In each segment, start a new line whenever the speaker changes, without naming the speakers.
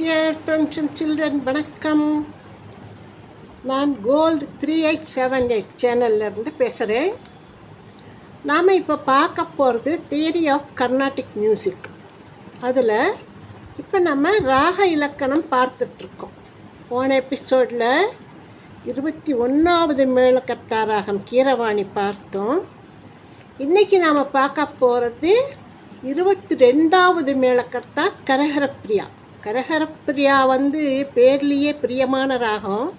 Dear friends and children வணக்கம். நான் gold three eight seven eight சேனல்லேருந்து பேசுகிறேன் நாம் இப்போ பார்க்க போகிறது தியரி ஆஃப் கர்நாடிக் மியூசிக் அதில் இப்போ நம்ம ராக இலக்கணம் பார்த்துட்ருக்கோம் போன எபிசோடில் இருபத்தி ஒன்றாவது மேலக்கத்தாராகம் கீரவாணி பார்த்தோம். இன்றைக்கி நாம் பார்க்க போகிறது இருபத்தி ரெண்டாவது மேலக்கர்த்தா கரகரப்பிரியா. கரகரப்பிரியா வந்து பேர்லேயே பிரியமான ராகம்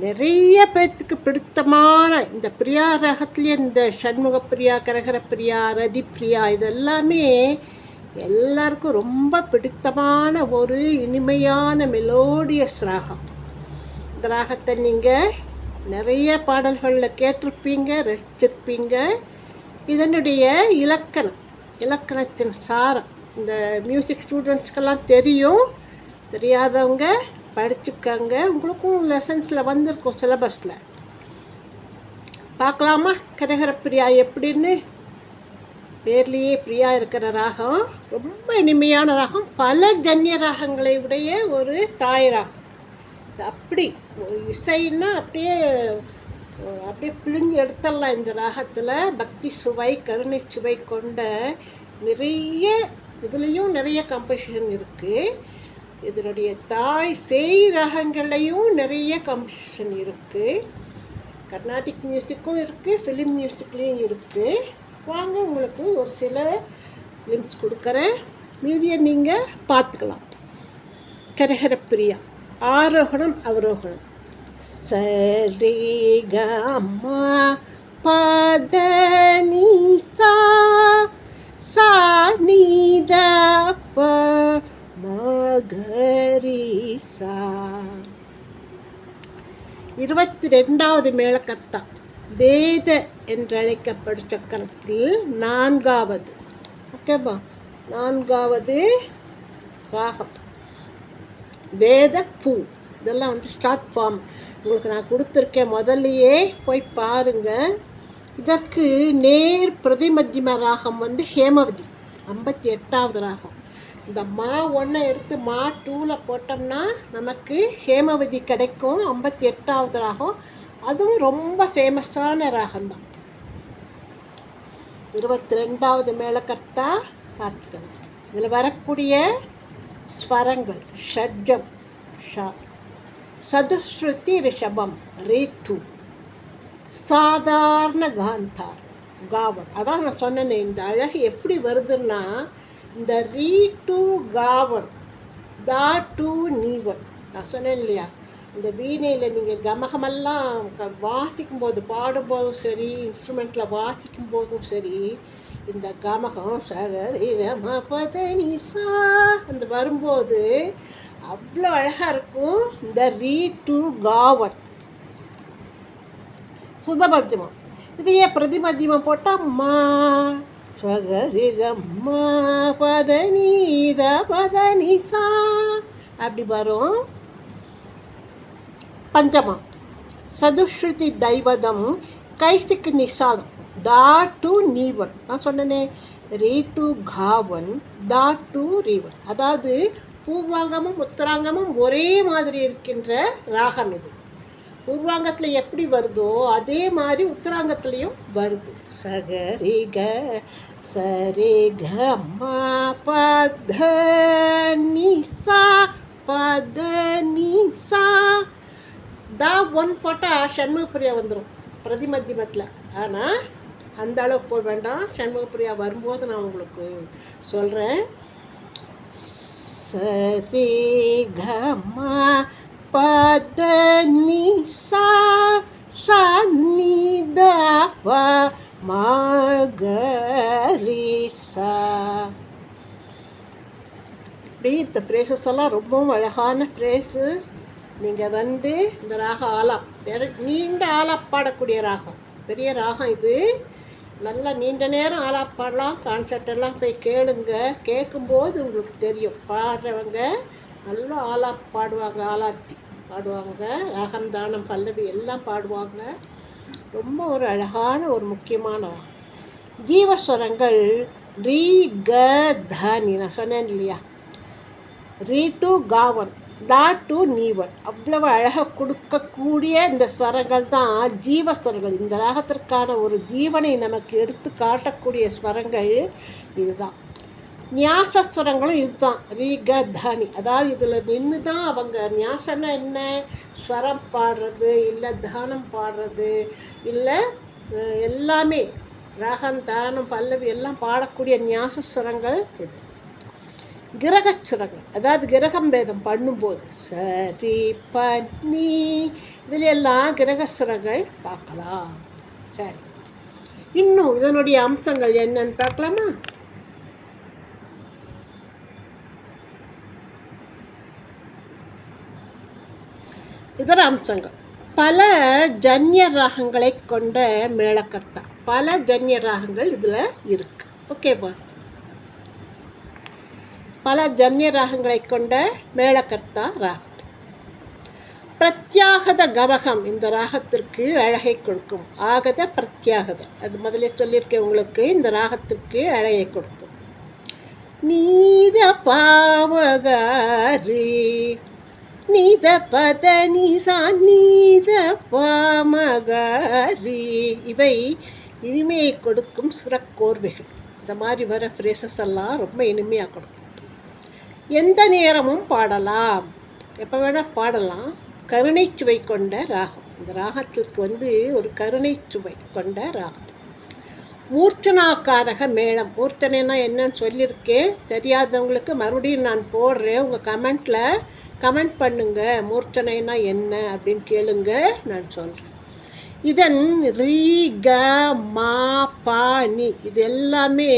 நிறைய பேர்த்துக்கு பிடித்தமான இந்த பிரியா ராகத்துலேயே இந்த சண்முகப்பிரியா கரகரப்பிரியா ரதிப்பிரியா பிரியா இதெல்லாமே எல்லாருக்கும் ரொம்ப பிடித்தமான ஒரு இனிமையான மெலோடியஸ் ராகம். இந்த ராகத்தை நீங்கள் நிறைய பாடல்களில் கேட்டிருப்பீங்க ரசிச்சிருப்பீங்க. இதனுடைய இலக்கணம் இலக்கணத்தின் சாரம் இந்த மியூசிக் ஸ்டூடெண்ட்ஸ்க்கெல்லாம் தெரியும். தெரியாதவங்க படிச்சுக்கங்க. உங்களுக்கும் லெசன்ஸில் வந்திருக்கும் சிலபஸில் பார்க்கலாமா? கரகர பிரியா எப்படின்னு? பேர்லேயே பிரியா இருக்கிற ராகம் ரொம்ப இனிமையான ராகம். பல ஜன்ய ராகங்களை உடைய ஒரு தாய் ராகம். அப்படி ஒரு இசைன்னா அப்படியே அப்படியே பிழிஞ்சு எடுத்துடலாம் இந்த ராகத்தில். பக்தி சுவை கருணை சுவை கொண்ட நிறைய இதுலேயும் நிறைய கம்போசிஷன் இருக்குது இதனுடைய தாய் செய் ரகங்கள்லையும் நிறைய கம்போசிஷன் இருக்குது கர்நாடிக் மியூசிக்கும் இருக்குது ஃபிலிம் மியூசிக்லேயும் இருக்குது வாங்க உங்களுக்கு ஒரு சில ஃபிலிம்ஸ் கொடுக்குறேன். மீதியை நீங்கள் பார்த்துக்கலாம். கரஹர பிரியா ஆரோகணம் அவரோகணம். சரி கம்மா சா நீத ப மகரிசா. இருபத்தி ரெண்டாவது மேலக்கர்த்தா வேத என்றழைக்கப்படும் சக்கரத்தில் நான்காவது. ஓகேப்பா நான்காவது ராகம். வேத பூ. இதெல்லாம் வந்து ஸ்டார்ட் ஃபார்ம் உங்களுக்கு நான் கொடுத்துருக்கேன். முதல்லையே போய் பாருங்கள் இதற்கு நேர் பிரதிமத்தியம ராகம் வந்து ஹேமவதி ஐம்பத்தி எட்டாவது ராகம். இந்த மா ஒன்றை எடுத்து மா டூவில் போட்டோம்னா நமக்கு ஹேமவதி கிடைக்கும் ஐம்பத்தி எட்டாவது ராகம். அதுவும் ரொம்ப ஃபேமஸான ராகம்தான். இருபத்தி ரெண்டாவது மேலக்கர்த்தா பார்த்துக்கோங்க. இதில் வரக்கூடிய ஸ்வரங்கள் ஷட்ஜம் ஷா சதுஸ்ருதி ரிஷபம் ரீட்டு சாதாரண காந்தார் காவன் அதான் நான் சொன்னேனே இந்த அழகு எப்படி வருதுன்னா இந்த ரீ டு காவன் தா டு நீவன் நான் சொன்னேன் இல்லையா? இந்த வீணையில் நீங்கள் கமகமெல்லாம் வாசிக்கும் வாசிக்கும்போது பாடும்போதும் சரி இன்ஸ்ட்ருமெண்ட்டில் வாசிக்கும் போதும் சரி இந்த கமகம் சகரி கம அந்த வரும்போது அவ்வளோ அழகாக இருக்கும். இந்த ரீ டு காவன் சுதமத்தியமம். இதையே பிரதிமத்தியமம் போட்டால் மா சகரிகம்மா பதனீத பதனிசா அப்படி வரும். பஞ்சமம். சதுஸ்ருதி தைவதம் கைசிக்கு நிசாதம் தா டு நீவன். நான் சொன்னனே ரீ டு காவன் தா டு ரீவன். அதாவது பூர்வாங்கமும் உத்தராங்கமும் ஒரே மாதிரி இருக்கின்ற ராகம் இது. பூர்வாங்கத்தில் எப்படி வருதோ அதே மாதிரி உத்தராங்கத்துலேயும் வருது. சகரிக சரிக சரி மா பத நிசா பத நிசா தா ஒன் போட்டால் சண்முகப்பிரியா வந்துடும் பிரதிமத்தியமத்தில் ஆனால் அந்த அளவுக்கு போக வேண்டாம். சண்முகப்பிரியா வரும்போது நான் உங்களுக்கு சொல்கிறேன் சரி கமா பத நிசா சன்னித ப மகரிசா இப்படி இந்த ஃப்ரேசஸ் எல்லாம் ரொம்பவும் அழகான ஃப்ரேசஸ் நீங்கள் வந்து இந்த ராகம் ஆலாப் நீண்ட ஆலாப் பாடக்கூடிய ராகம் பெரிய ராகம் இது. நல்லா நீண்ட நேரம் ஆலாப் பாடலாம் கான்சர்ட் எல்லாம் போய் கேளுங்க. கேட்கும்போது உங்களுக்கு தெரியும் பாடுறவங்க நல்லா ஆலா பாடுவாங்க ஆலாத்தி பாடுவாங்க. ராகம் தானம் பல்லவி எல்லாம் பாடுவாங்க. ரொம்ப ஒரு அழகான ஒரு முக்கியமான ஜீவஸ்வரங்கள் ரீ க தானி நான் சொன்னேன் இல்லையா? ரீ டு காவன் டா டு நீவன். அவ்வளவு அழகாக கொடுக்கக்கூடிய இந்த ஸ்வரங்கள் தான் ஜீவஸ்வரங்கள். இந்த ராகத்திற்கான ஒரு ஜீவனை நமக்கு எடுத்து காட்டக்கூடிய ஸ்வரங்கள் இதுதான். நியாசஸ்வரங்களும் இதுதான். ரீக தானி அதாவது இதில் நின்று தான் அவங்க. நியாசன்னா என்ன? ஸ்வரம் பாடுறது இல்லை தானம் பாடுறது இல்லை எல்லாமே ராகம் தானம் பல்லவி எல்லாம் பாடக்கூடிய நியாசஸ்வரங்கள் இது. கிரகச்சுரங்கள் அதாவது கிரகம் பேதம் பண்ணும்போது சரி பண்ணி இதில் எல்லாம் கிரகசுரங்கள் பார்க்கலாம். சரி. இன்னும் இதனுடைய அம்சங்கள் என்னன்னு பார்க்கலாமா? இதர அம்சங்கள். பல ஜன்ய ராகங்களை கொண்ட மேளக்கர்த்தா. பல ஜன்ய ராகங்கள் இதில் இருக்கு. ஓகேவா பல ஜன்ய ராகங்களை கொண்ட மேலக்கர்த்தா ராகம். பிரத்யாகத கவகம் இந்த ராகத்திற்கு அழகை கொடுக்கும். ஆகத பிரத்யாகத. அது முதல்ல சொல்லியிருக்கேன் உங்களுக்கு இந்த ராகத்திற்கு அழகை கொடுக்கும். நீத பாவகாரி நீத பத நீ நீத பாமகாரி இவை இனிமையை கொடுக்கும் சுரக்கோர்வைகள். இந்த மாதிரி வர ஃப்ரேசஸ் எல்லாம் ரொம்ப இனிமையாக கொடுக்கும். எந்த நேரமும் பாடலாம். எப்போ வேணால் பாடலாம். கருணை சுவை கொண்ட ராகம். இந்த ராகத்திற்கு வந்து ஒரு கருணை சுவை கொண்ட ராகம். மூர்ச்சனாக்காரக மேளம். மூர்ச்சனைனா என்னன்னு சொல்லியிருக்கேன். தெரியாதவங்களுக்கு மறுபடியும் நான் போடுறேன். உங்கள் கமெண்ட்டில் கமெண்ட் பண்ணுங்க மூர்ச்சனைனா என்ன அப்படின்னு கேளுங்க நான் சொல்கிறேன் இதன் ரீ க மா பா நி இது எல்லாமே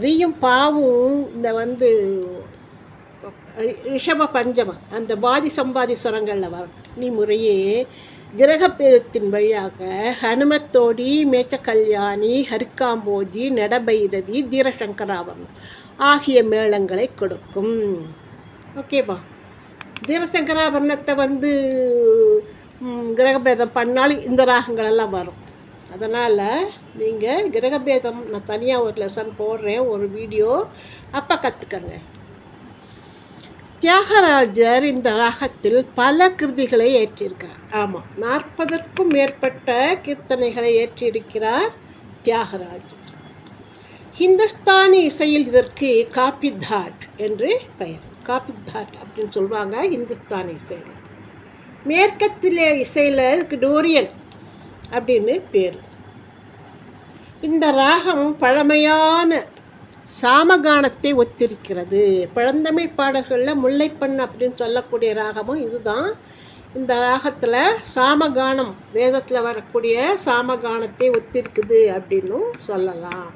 ரீயும் பாவும் இந்த வந்து ரிஷப பஞ்சம அந்த பாதி சம்பாதி சுரங்களில் வர நீ முறையே கிரகபேதத்தின் வழியாக ஹனுமத்தோடி மேச்ச கல்யாணி ஹரிக்காம்போஜி நடபைரவி தீரசங்கராவம் ஆகிய மேளங்களை கொடுக்கும். ஓகேவா? தீரசங்கராபரணத்தை வந்து கிரகபேதம் பண்ணாலும் இந்த ராகங்களெல்லாம் வரும். அதனால் நீங்கள் கிரகபேதம் நான் தனியாக ஒரு லெசன் போடுறேன் ஒரு வீடியோ அப்போ கற்றுக்கங்க தியாகராஜர் இந்த ராகத்தில் பல கிருதிகளை ஏற்றியிருக்கிறார் ஆமாம் நாற்பதற்கும் மேற்பட்ட கீர்த்தனைகளை ஏற்றியிருக்கிறார் தியாகராஜர். ஹிந்துஸ்தானி இசையில் இதற்கு காப்பி தாட் என்று பெயர். காப்பி தாட் அப்படின்னு சொல்லுவாங்க இந்துஸ்தானி இசையில். மேற்கத்திலே இசையில் இதுக்கு டோரியன் அப்படின்னு பேர். இந்த ராகம் பழமையான சாமகானத்தை ஒத்திருக்கிறது. பழந்தமிழ் பாடல்களில் முல்லைப்பண் அப்படின்னு சொல்லக்கூடிய ராகமும் இதுதான். இந்த ராகத்தில் சாமகானம் வேதத்தில் வரக்கூடிய சாமகானத்தை ஒத்திருக்குது அப்படின்னும் சொல்லலாம்.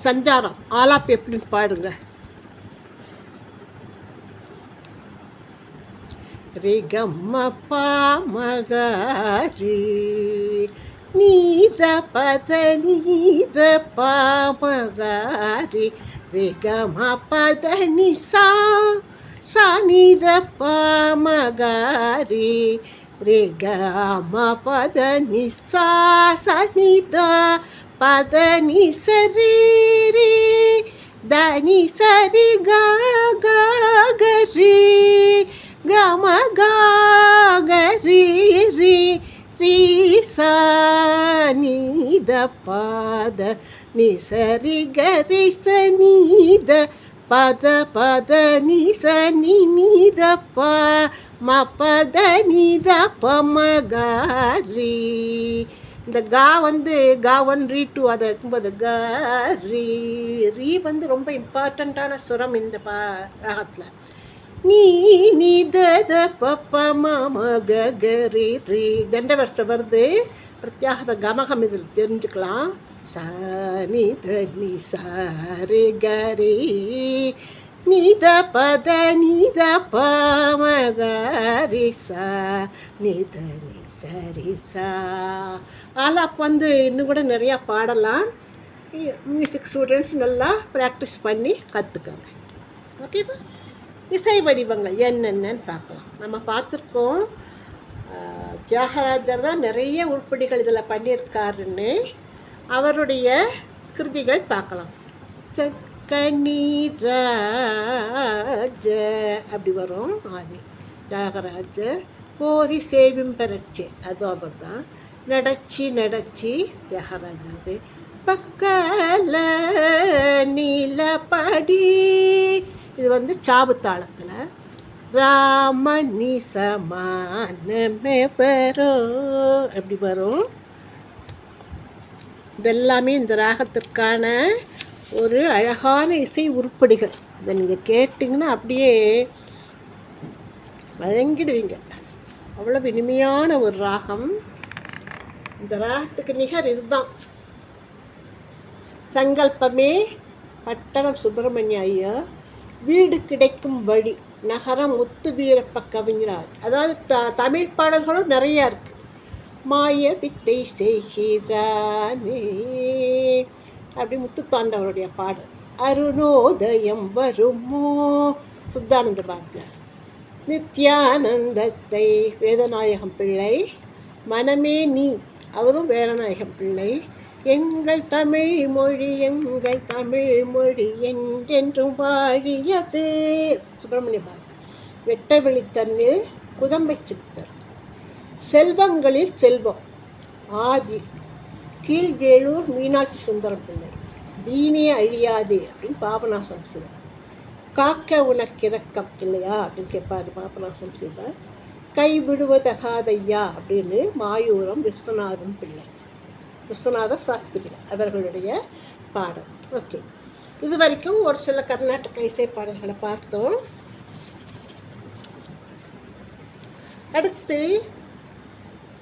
சஞ்சாரம் ஆலாப் எப்படின்னு பாடுங்க ரிகம்மப்பா பாமகாரி நீத பத நீத பாமகாரி ரிகம பத நிசா சாநீத பாமகாரி ரிகம பத நிசா சனித பத நிசரீரி தனி சரி கா கா கரி கம கா கரி ரி ரி சா நீத பாத நிசரி கரி சனீத பத பத நிச நீத ப ம பத நீத பமகாரி இந்த கா வந்து கா ஒன் ரீ டூ அதை இருக்கும்போது க ரீ ரீ வந்து ரொம்ப இம்பார்ட்டண்ட்டான சுரம் இந்த பா ராகத்தில். நீ நீ த த ப க க ரீ ரீ. தண்ட வருஷம் வருது? பிரத்யாகத கமகம் இதில் தெரிஞ்சுக்கலாம். சனி நீ த நீ ரே க ரீ. நீத பத நீத ப ம க ரி சரி சா வந்து இன்னும் கூட நிறையா பாடலாம். மியூசிக் ஸ்டூடெண்ட்ஸ் நல்லா ப்ராக்டிஸ் பண்ணி கற்றுக்கோங்க ஓகேவா இசை வடிவங்கள் என்னென்னன்னு பார்க்கலாம். நம்ம பார்த்துருக்கோம். தியாகராஜர் தான் நிறைய உருப்படிகள் இதில் பண்ணியிருக்காருன்னு அவருடைய கிருதிகள் பார்க்கலாம். சரி கண்ணீராஜ அப்படி வரும் ஆதி. தியாகராஜர் கோரி சேவிம் பெறச்சு. அதுவும் அவர் தான் நடச்சி நடச்சி தியாகராஜது பக்கல நீலப்படி. இது வந்து சாவு தாளத்தில் ராமணி சமானமே வரும் எப்படி வரும். இதெல்லாமே இந்த ராகத்திற்கான ஒரு அழகான இசை உருப்படிகள். இதை நீங்கள் கேட்டிங்கன்னா அப்படியே வழங்கிடுவீங்க அவ்வளோ இனிமையான ஒரு ராகம். இந்த ராகத்துக்கு நிகர் இதுதான். சங்கல்பமே பட்டணம் சுப்பிரமணிய ஐயா வீடு கிடைக்கும் வழி நகரம் முத்து வீரப்ப கவிஞரார். அதாவது த தமிழ் பாடல்களும் நிறையா இருக்குது மாய வித்தை செய்கிறானே. அப்படி முத்துத்தாண்டவருடைய பாடல். அருணோதயம் வருமோ? சுத்தானந்த பாரதியார். நித்யானந்தத்தை வேதநாயகம் பிள்ளை. மனமே நீ. அவரும் வேதநாயகம் பிள்ளை. எங்கள் தமிழ் மொழி எங்கள் தமிழ் மொழி என்றென்றும் வாழிய பேர் சுப்பிரமணிய பாரதி. வெட்ட வெளித்தன்னில் குதம்பை சித்தர். செல்வங்களில் செல்வம். ஆதி கீழ்வேலூர் மீனாட்சி சுந்தரம் பிள்ளை. தீனிய அழியாதே அப்படின்னு பாபநாசம் சிவன் காக்க உனக்கிறக்கம் இல்லையா அப்படின்னு கேட்பாரு பாபநாசம் சிவன் கை விடுவதகாதையா அப்படின்னு மாயூரம் விஸ்வநாதன் பிள்ளை. விஸ்வநாத சாஸ்திரி அவர்களுடைய பாடல். ஓகே. இது வரைக்கும் ஒரு சில கர்நாடக இசை பாடல்களை பார்த்தோம். அடுத்து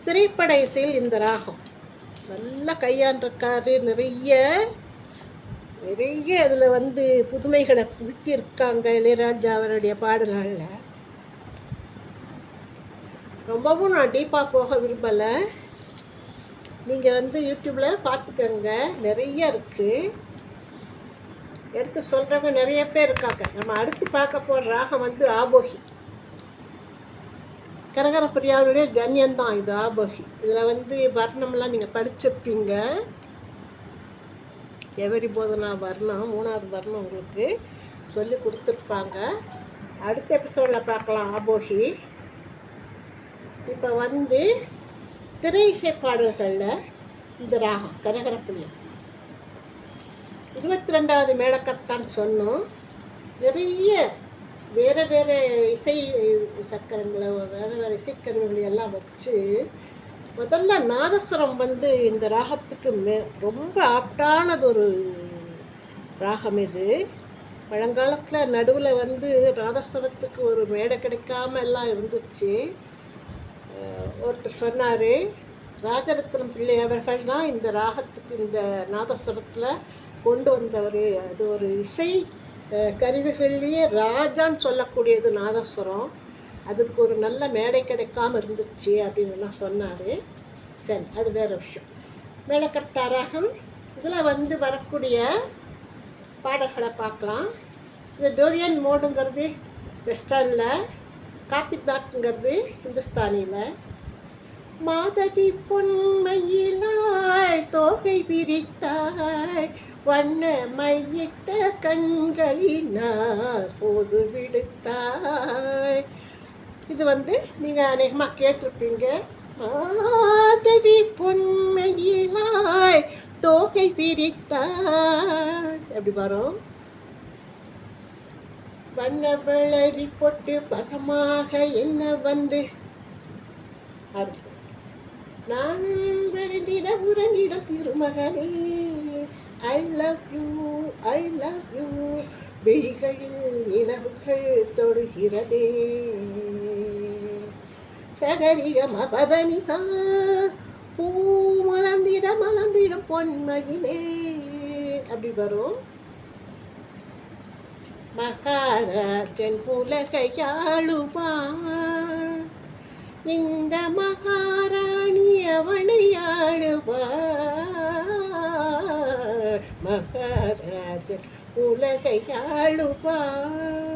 திரைப்பட இசையில் இந்த ராகம். நல்லா கையாண்டிருக்காரு. நிறைய நிறைய அதில் வந்து புதுமைகளை புகுத்தியிருக்காங்க இளையராஜா அவருடைய பாடல்களில். ரொம்பவும் நான் டீப்பாக போக விரும்பலை. நீங்கள் வந்து யூடியூப்பில் பார்த்துக்கோங்க. நிறைய இருக்குது எடுத்து சொல்கிறவங்க நிறைய பேர் இருக்காங்க. நம்ம அடுத்து பார்க்க போகிற ராகம் வந்து ஆபோகி. கரகரப்பிரியாவுடைய கண்யந்தான் இது ஆபோகி. இதில் வந்து வர்ணம்லாம் நீங்கள் படிச்சிருப்பீங்க. எவரி போதனா வர்ணம் மூணாவது வர்ணம் உங்களுக்கு சொல்லி கொடுத்துருப்பாங்க. அடுத்த எபிசோடில் பார்க்கலாம் ஆபோகி. இப்போ வந்து திரை இசை பாடல்களில் இந்த ராகம் கரகரப்பிள்ளை இருபத்தி ரெண்டாவது மேலக்கர்த்தான்னு சொன்னோம். வேறு வேறு இசை சக்கரங்களை வேறு வேறு இசைக்கருவிகளை எல்லாம் வச்சு முதல்ல நாதஸ்வரம் வந்து இந்த ராகத்துக்கு மே ரொம்ப ஆப்டானது ஒரு ராகம் இது. பழங்காலத்தில் நடுவில் வந்து ராதஸ்வரத்துக்கு ஒரு மேடை கிடைக்காம எல்லாம் இருந்துச்சு. ஒருத்தர் சொன்னார் ராஜரத்னம் பிள்ளை அவர்கள் தான் இந்த ராகத்துக்கு இந்த நாதஸ்வரத்தில் கொண்டு வந்தவர். அது ஒரு இசை கருவிகள்லேயே ராஜான்னு சொல்லக்கூடியது நாதஸ்வரம். அதுக்கு ஒரு நல்ல மேடை கிடைக்காம இருந்துச்சு அப்படின்னுலாம் சொன்னார். சரி அது வேறு விஷயம். மேலக்கர்த்தா ராகம் இதில் வந்து வரக்கூடிய பாடல்களை பார்க்கலாம். இந்த டோரியன் மோடுங்கிறது வெஸ்டர்னில் காப்பி தாட்டுங்கிறது இந்துஸ்தானியில் மாதவி பொன்மையிலாய் தோகை பிரித்தாய் வண்ண மையிட்ட கண்களினார் போது விடுத்தாய் இது வந்து நீங்கள் அநேகமாக கேட்டிருப்பீங்க. மாதவி பொன்மையிலாய் தோகை பிரித்தார் அப்படி வரும் வண்ண விளவி பொட்டு பசமாக என்ன வந்து? நான் வருந்திட உறங்கிடும் திருமகனே I love you I love you விழிகளில் நிலவுகள் தொடுகிறதே. சகரிக மபதனிசா பூ மலர்ந்திட மலர்ந்திடும் பொன்மகிலே அப்படி வரும். மகாராஜன் புலகையாளுவான் இந்த மகாராணி அவனை ஆளுவார். மகாராஜன் உலகை ஆளுவார்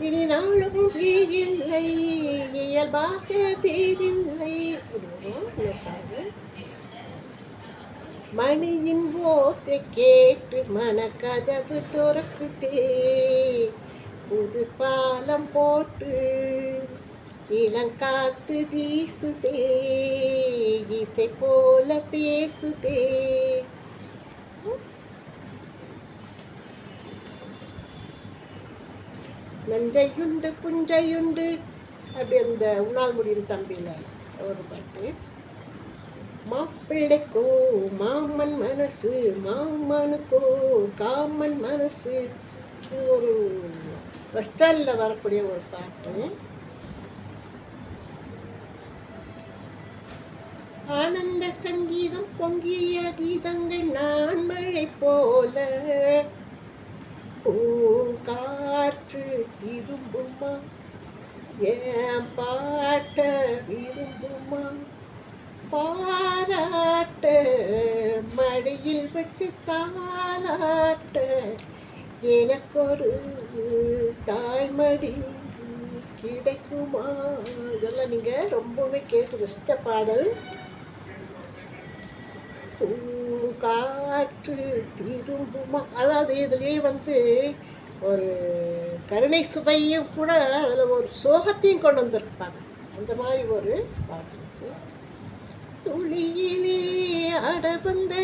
இனி நாளும் பேரில்லை இயல்பாக பேரில்லை. மணியின் ஓத்தை கேட்டு மனக்கதவு துறக்குதே. புது பாலம் போட்டு இளங்காத்து வீசுதே இசை போல பேசுதே. நஞ்சையுண்டு புஞ்சையுண்டு அப்படி அந்த உணால் முடியும் தம்பியில் ஒரு பாட்டு. மாப்பிள்ளைக்கோ மாமன் மனசு மாமனுக்கோ காமன் மனசு. இது ஒரு வெஸ்டர்னில் வரக்கூடிய ஒரு பாட்டு. ஆனந்த சங்கீதம் பொங்கிய கீதங்கள் நான் மழை போல. பூங்காற்று திரும்புமா? ஏன் பாட்ட விரும்புமா? பாராட்ட மடியில் வச்சு தாளாட்ட. எனக்கொரு தாய்மடி கிடைக்குமா? இதெல்லாம் நீங்கள் ரொம்பவே கேட்டு ரசித்த பாடல். காற்று திரும்புமா. அதாவது இதுலேயே வந்து ஒரு கருணை சுவையும் கூட அதில் ஒரு சோகத்தையும் கொண்டு வந்திருப்பாங்க. அந்த மாதிரி ஒரு பாட்டு. துளியிலே அடபந்த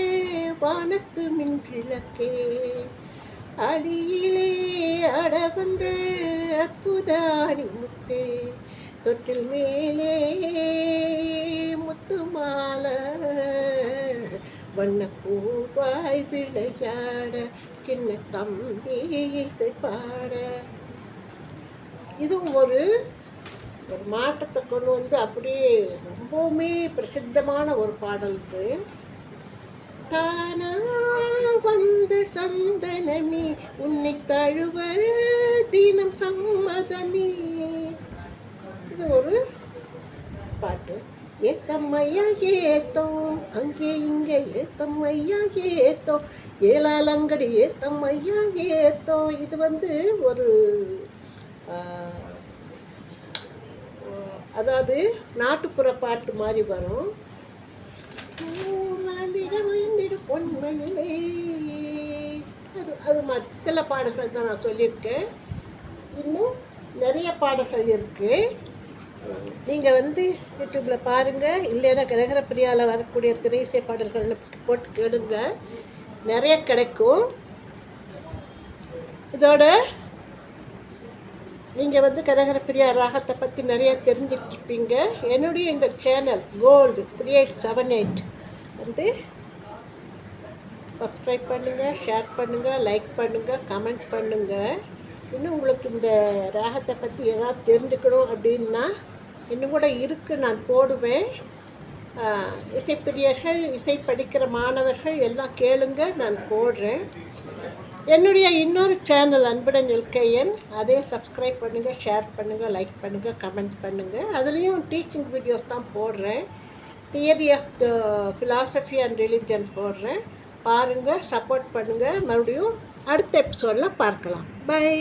வானத்து மின் கிழக்கே அடியிலே அடவந்த அற்புதாணி முத்தே தொட்டில் மேலே முத்து மாலை வண்ணப்பூவாய் விளையாட சின்ன தம்பி இசை பாட. இதுவும் ஒரு ஒரு மாற்றத்தை கொண்டு வந்து அப்படியே ரொம்பவுமே பிரசித்தமான ஒரு பாடல் இது. தானா வந்த சந்தனமே உன்னை தழுவ தினம் சம்மதமே. இது ஒரு பாட்டு. ஏத்தம்மையா ஏத்தோம். அங்கே இங்கே ஏத்தம்மையா ஏத்தோ ஏலாலங்கடி ஏத்தம்மையா ஏத்தோ இது வந்து ஒரு அதாவது நாட்டுப்புற பாட்டு மாதிரி வரும். பொன்மணிலே. அது அது மாதிரி சில பாடல்கள் தான் நான் சொல்லியிருக்கேன். இன்னும் நிறைய பாடல்கள் இருக்குது நீங்கள் வந்து யூடியூப்பில் பாருங்கள் இல்லைன்னா கிரகரப்பிரியாவில் வரக்கூடிய திரைசை பாடல்கள் போட்டு கேளுங்க. நிறைய கிடைக்கும். இதோட நீங்கள் வந்து கதகரப்பிரியா ராகத்தை பற்றி நிறைய தெரிஞ்சுட்ருப்பீங்க என்னுடைய இந்த channel gold three eight seven eight வந்து சப்ஸ்கிரைப் பண்ணுங்கள் ஷேர் பண்ணுங்கள் லைக் பண்ணுங்கள் கமெண்ட் பண்ணுங்கள் இன்னும் உங்களுக்கு இந்த ராகத்தை பற்றி ஏதாவது தெரிஞ்சுக்கணும் அப்படின்னா இன்னும் கூட இருக்குது நான் போடுவேன். இசைப்பிரியர்கள் இசை படிக்கிற மாணவர்கள் எல்லாம் கேளுங்க நான் போடுறேன். என்னுடைய இன்னொரு சேனல் அன்புடன் எல்கையன் அதே சப்ஸ்கிரைப் பண்ணுங்கள் ஷேர் பண்ணுங்கள் லைக் பண்ணுங்கள் கமெண்ட் பண்ணுங்கள் அதுலேயும் டீச்சிங் வீடியோஸ் தான் போடுறேன். Theory of the philosophy and religion போடுறேன். பாருங்கள் சப்போர்ட் பண்ணுங்கள் மறுபடியும் அடுத்த எபிசோடில் பார்க்கலாம். பை